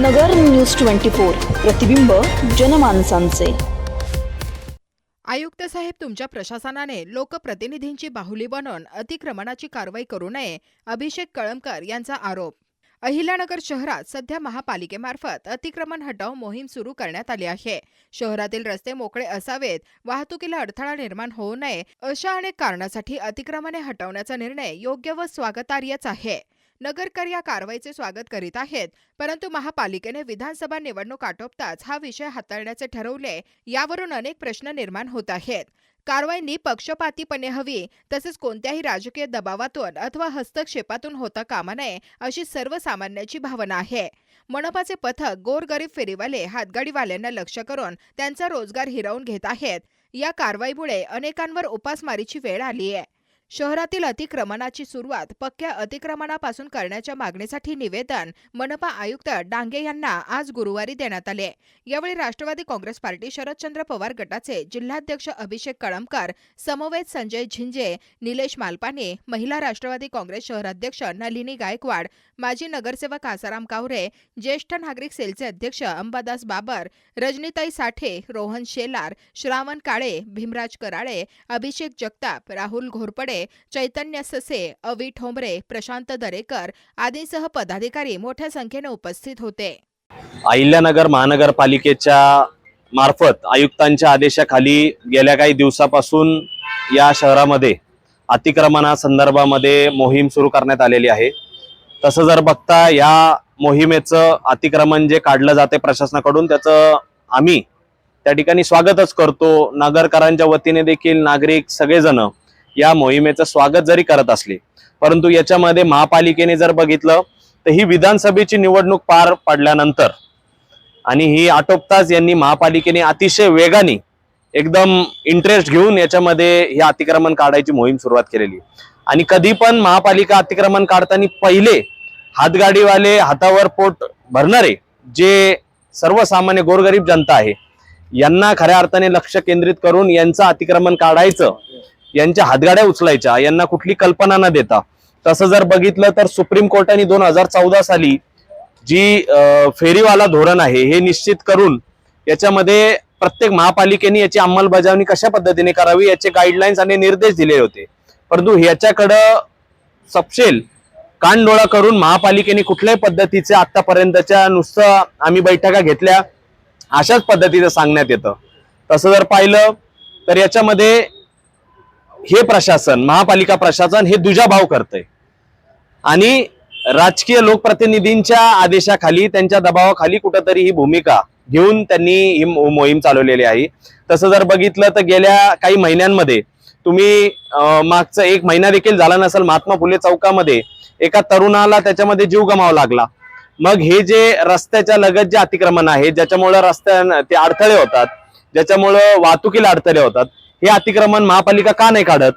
नगर news twenty four प्रतिबिंब जनमानसांचे. आयुक्त साहेब तुमच्या प्रशासनाने लोकप्रतिनिधींची बाहुली बनवून अतिक्रमणाची कारवाई करू नये अभिषेक कळमकर यांचा आरोप. अहिल्यानगर शहरात सध्या महापालिकेमार्फत अतिक्रमण हटाव मोहीम सुरू करण्यात आली आहे. शहरातील रस्ते मोकळे असावेत वाहतुकीला अडथळा निर्माण होऊ नये अशा अनेक कारणासाठी अतिक्रमणे हटवण्याचा निर्णय योग्य व स्वागतार्हच आहे. नगरकर या कारवाईचे स्वागत करीत आहेत. परंतु महापालिकेने विधानसभा निवडणूक आटोपताच हा विषय हाताळण्याचे ठरवले यावरून अनेक प्रश्न निर्माण होत आहेत. कारवाई पक्षपातीपणे हवी तसेच कोणत्याही राजकीय दबावातून अथवा हस्तक्षेपातून होता कामा नये अशी सर्वसामान्याची भावना आहे. मनपाचे पथक गोरगरीब फेरीवाले हातगाडीवाल्यांना लक्ष करून त्यांचा रोजगार हिरावून घेत आहेत. या कारवाईमुळे अनेकांवर उपासमारीची वेळ आली आहे शहरातील अतिक्रमणाची सुरुवात पक्क्या अतिक्रमणापासून करण्याच्या मागणीसाठी निवेदन मनपा आयुक्त डांगे यांना आज गुरुवारी देण्यात आले. यावेळी राष्ट्रवादी काँग्रेस पार्टी शरदचंद्र पवार गटाचे जिल्हाध्यक्ष अभिषेक कळमकर समवेत संजय झिंजे निलेश मालपाने महिला राष्ट्रवादी काँग्रेस शहराध्यक्ष नलिनी गायकवाड माजी नगरसेवक आसाराम कावरे ज्येष्ठ नागरिक सेलचे अध्यक्ष अंबादास बाबर रजनीताई साठे रोहन शेलार श्रावण काळे भीमराज कराळे अभिषेक जगताप राहुल घोरपडे चैतन्य ससे अवी ठोंबरे प्रशांत दरेकर आदींसह पदाधिकारी मोठ्या संख्येने उपस्थित होते. अहिल्यानगर महानगरपालिकेच्या मार्फत आयुक्तांच्या आदेशाखाली गेल्या काही दिवसापासून या शहरामध्ये अतिक्रमणा संदर्भामध्ये मोहीम सुरू करण्यात आलेली आहे. तसं जर बघता या मोहिमेचं अतिक्रमण जे काढलं जाते प्रशासनाकडून त्याचं आम्ही त्या ठिकाणी स्वागतच करतो. नागरकरांच्या वतीने देखील नागरिक सगळेजण या मोहिमेचं स्वागत जरी करत असले परंतु याच्यामध्ये महापालिकेने जर बघितलं तर ही विधानसभेची निवडणूक पार पडल्यानंतर आणि ही आटोपताच यांनी महापालिकेने अतिशय वेगाने एकदम इंटरेस्ट घेऊन याच्यामध्ये हे अतिक्रमण काढायची मोहीम सुरुवात केलेली. आणि कधी पण महापालिका अतिक्रमण काढताना पहिले हातगाडीवाले हातावर पोट भरणारे जे सर्वसामान्य गोरगरीब जनता आहे यांना खऱ्या अर्थाने लक्ष केंद्रित करून यांचं अतिक्रमण काढायचं यांच्या हातगाड्या उचलायच्या यांना कुठली कल्पना न देता. तसं जर बघितलं तर सुप्रीम कोर्टाने दोन हजार चौदा साली जी फेरीवाला धोरण आहे हे निश्चित करून याच्यामध्ये प्रत्येक महापालिकेने याची अंमलबजावणी कशा पद्धतीने करावी याचे गाईडलाईन्स आणि निर्देश दिले होते. परंतु ह्याच्याकडं सपशेल कानडोळा करून महापालिकेने कुठल्याही पद्धतीचे आतापर्यंतच्या नुसतं आम्ही बैठका घेतल्या अशाच पद्धतीचं सांगण्यात येतं. तसं जर पाहिलं तर याच्यामध्ये हे प्रशासन महापालिका प्रशासन हे दुजाभाव करतंय. आणि राजकीय लोकप्रतिनिधींच्या आदेशाखाली त्यांच्या दबावाखाली कुठंतरी ही भूमिका घेऊन त्यांनी ही मोहीम चालवलेली आहे. तसं जर बघितलं तर गेल्या काही महिन्यांमध्ये तुम्ही मागचा एक महिना देखील झाला नसेल महात्मा फुले चौकामध्ये एका तरुणाला त्याच्यामध्ये जीव गमावा लागला. मग हे जे रस्त्याच्या लगत जे अतिक्रमण आहे ज्याच्यामुळं रस्त्या ते अडथळे होतात ज्याच्यामुळं वाहतुकीला अडथळे होतात हे अतिक्रमण महापालिका का नाही काढत?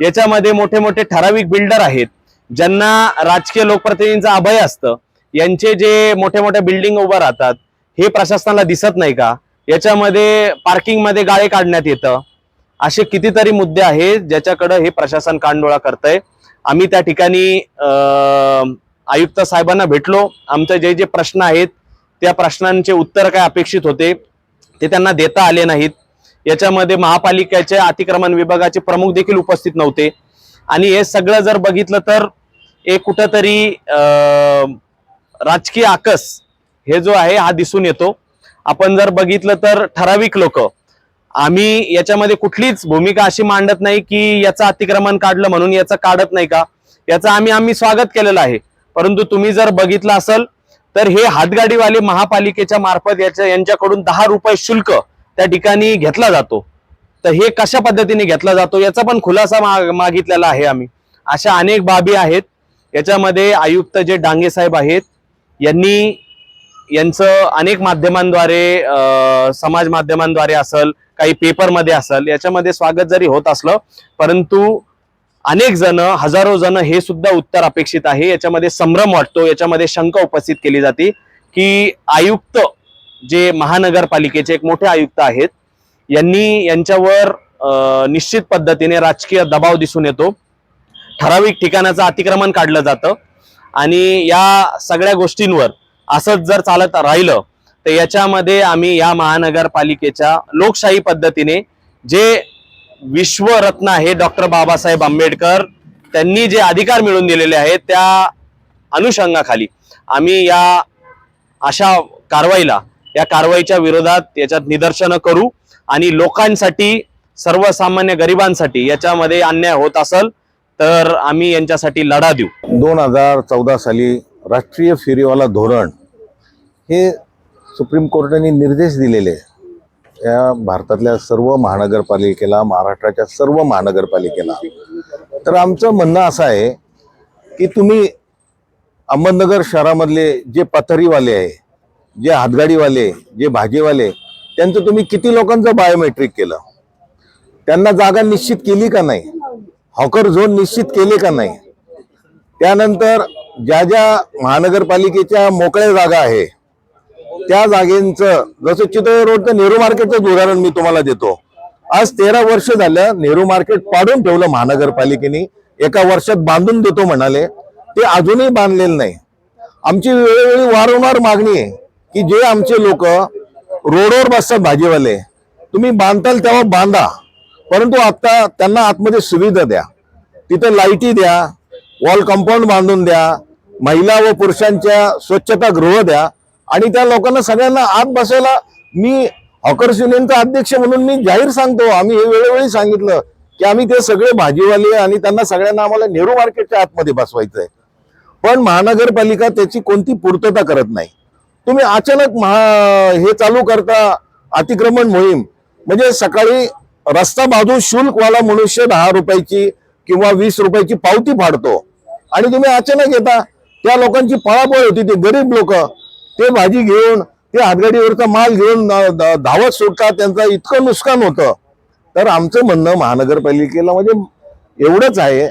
याच्यामध्ये मोठे मोठे ठराविक बिल्डर आहेत ज्यांना राजकीय लोकप्रतिनिधींचं अभय असतं. यांचे जे मोठे मोठे बिल्डिंग उभं राहतात हे प्रशासनाला दिसत नाही का? याच्यामध्ये पार्किंगमध्ये गाळे काढण्यात येतं. असे कितीतरी मुद्दे आहेत ज्याच्याकडं हे प्रशासन कानडोळा करतंय. आम्ही त्या ठिकाणी आयुक्त साहेबांना भेटलो. आमचे जे जे प्रश्न आहेत त्या प्रश्नांचे उत्तर काय अपेक्षित होते ते त्यांना देता आले नाहीत. याच्यामध्ये महापालिकेच्या अतिक्रमण विभागाचे प्रमुख देखील उपस्थित नव्हते. आणि हे सगळं जर बघितलं तर एक कुठंतरी राजकीय आकस हे जो आहे हा दिसून येतो. आपण जर बघितलं तर ठराविक लोक आम्ही याच्यामध्ये कुठलीच भूमिका अशी मांडत नाही की याचं अतिक्रमण काढलं म्हणून याचं काढत नाही का? याचं आम्ही आम्ही स्वागत केलेलं आहे. परंतु तुम्ही जर बघितलं असेल तर हे हातगाडीवाले महापालिकेच्या मार्फत याच्या यांच्याकडून दहा रुपये शुल्क त्या ठिकाणी घेतला जातो. तर हे कशा पद्धतीने घेतला जातो याचा पण खुलासा माग- मागितलेला आहे आम्ही. अशा अनेक बाबी आहेत. याच्यामध्ये आयुक्त जे डांगे साहेब आहेत यांनी यांचं अनेक माध्यमांद्वारे समाज माध्यमांद्वारे असल काही पेपरमध्ये असल याच्यामध्ये स्वागत जरी होत असलं परंतु अनेक जण हजारो जण हे सुद्धा उत्तर अपेक्षित आहे. याच्यामध्ये संभ्रम वाटतो. याच्यामध्ये शंका उपस्थित केली जाते की आयुक्त जे महानगरपालिकेचे एक मोठे आयुक्त आहेत यांनी यांच्यावर निश्चित पद्धतीने राजकीय दबाव दिसून येतो. ठराविक ठिकाणाचं अतिक्रमण काढलं जातं आणि या सगळ्या गोष्टींवर असंच जर चालत राहिलं तर याच्यामध्ये आम्ही या महानगरपालिकेच्या लोकशाही पद्धतीने जे विश्वरत्न आहे डॉक्टर बाबासाहेब आंबेडकर त्यांनी जे अधिकार मिळवून दिलेले आहेत त्या अनुषंगाखाली आम्ही या अशा कारवाईला या कारवाईच्या विरोधात याच्यात निदर्शनं करू आणि लोकांसाठी सर्वसामान्य गरिबांसाठी याच्यामध्ये अन्याय होत असेल तर आम्ही यांच्यासाठी लढा देऊ. दोन हजार चौदा साली राष्ट्रीय फेरीवाला धोरण हे सुप्रीम कोर्टाने निर्देश दिलेले. या भारतातल्या सर्व महानगरपालिकेला महाराष्ट्राच्या सर्व महानगरपालिकेला. तर आमचं म्हणणं असं आहे की तुम्ही अहमदनगर शहरामधले जे पथरीवाले आहे जे हातगाडीवाले जे भाजीवाले त्यांचं तुम्ही किती लोकांचं बायोमेट्रिक केलं? त्यांना जागा निश्चित केली का नाही? हॉकर झोन निश्चित केले का नाही? त्यानंतर ज्या ज्या महानगरपालिकेच्या मोकळ्या जागा आहे त्या जागेंचं जसं चितळे रोडचं नेहरू मार्केटचं उदाहरण मी तुम्हाला देतो. आज तेरा वर्ष झालं नेहरू मार्केट पाडून ठेवलं महानगरपालिकेने. एका वर्षात बांधून देतो म्हणाले. ते अजूनही बांधलेलं नाही. आमची वेळोवेळी वारंवार मागणी आहे. की जे आमचे लोक रोडवर बसतात भाजीवाले तुम्ही बांधताल तेव्हा बांधा. परंतु आता त्यांना आतमध्ये सुविधा द्या. तिथं लाईटी द्या वॉल कंपाऊंड बांधून द्या महिला व पुरुषांच्या स्वच्छता गृह द्या. आणि त्या लोकांना सगळ्यांना आत बसायला मी हॉकर्स युनियनचा अध्यक्ष म्हणून मी जाहीर सांगतो. आम्ही हे वेळोवेळी सांगितलं की आम्ही ते सगळे भाजीवाले आणि त्यांना सगळ्यांना आम्हाला नेहरू मार्केटच्या आतमध्ये बसवायचं आहे पण महानगरपालिका त्याची कोणती पूर्तता करत नाही. तुम्ही अचानक महा हे चालू करता अतिक्रमण मोहीम. म्हणजे सकाळी रस्ता बाजू शुल्कवाला मनुष्य दहा रुपयाची किंवा वीस रुपयाची पावती फाडतो. आणि तुम्ही अचानक येता त्या लोकांची पळापळ होती ते गरीब लोक ते भाजी घेऊन ते हातगाडीवरचा माल घेऊन धावत सुटतात त्यांचं इतकं नुकसान होतं. तर आमचं म्हणणं महानगरपालिकेला म्हणजे एवढंच आहे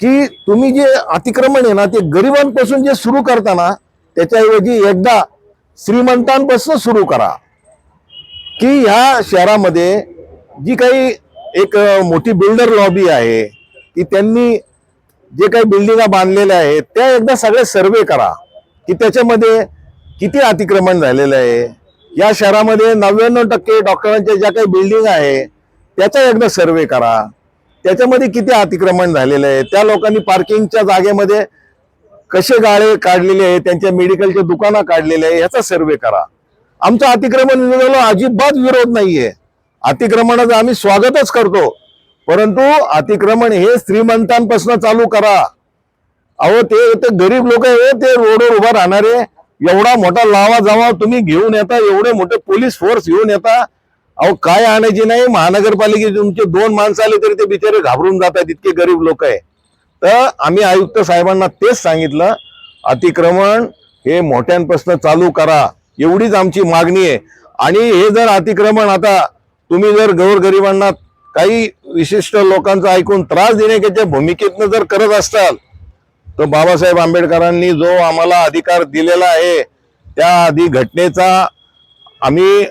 की तुम्ही जे अतिक्रमण आहे ना ते गरिबांपासून जे सुरू करताना त्याच्याऐवजी एकदा श्रीमंतांपासून सुरू करा. की ह्या शहरामध्ये जी काही एक मोठी बिल्डर लॉबी आहे की त्यांनी जे काही बिल्डिंगा बांधलेल्या आहेत त्या एकदा सगळे सर्वे करा. की त्याच्यामध्ये किती अतिक्रमण झालेलं आहे? या शहरामध्ये नव्याण्णव टक्के डॉक्टरांच्या ज्या काही बिल्डिंग आहे त्याचा एकदा सर्वे करा. त्याच्यामध्ये किती अतिक्रमण झालेलं आहे? त्या लोकांनी पार्किंगच्या जागेमध्ये कसे गाळे काढलेले आहे त्यांच्या मेडिकलच्या दुकानं काढलेले आहे याचा सर्वे करा. आमचं अतिक्रमण विरोधाला अजिबात विरोध नाहीये. अतिक्रमणाचं आम्ही स्वागतच करतो. परंतु अतिक्रमण हे श्रीमंतांपासून चालू करा. अहो ते गरीब लोक आहे ते रोडवर उभा राहणारे. एवढा मोठा लावा जावा तुम्ही घेऊन येता एवढे मोठे पोलीस फोर्स घेऊन येता. अहो काय आणायची नाही महानगरपालिकेचे तुमचे दोन माणसं आले तरी ते बिचारे घाबरून जातात इतके गरीब लोक आहे तर आम्ही आयुक्त साहेबांना तेच सांगितलं अतिक्रमण हे मोठ्यांपासून चालू करा. एवढीच आमची मागणी आहे. आणि हे जर अतिक्रमण आता तुम्ही जर गौरगरिबांना काही विशिष्ट लोकांचा ऐकून त्रास देण्याच्या भूमिकेतनं जर करत असाल तर बाबासाहेब आंबेडकरांनी जो आम्हाला अधिकार दिलेला आहे त्या आधी घटनेचा आम्ही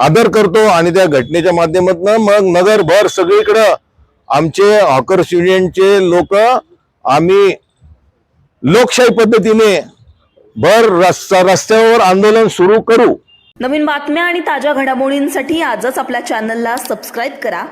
आदर करतो आणि त्या घटनेच्या माध्यमातून मग नगरभर सगळीकडं आमचे हॉकर्स युनियनचे लोक आम्ही लोकशाही पद्धतीने भर रस्ता रस्त्यावर आंदोलन सुरू करू. नवीन बातम्या आणि ताज्या घडामोडींसाठी आजच आपल्या चॅनलला सबस्क्राईब करा.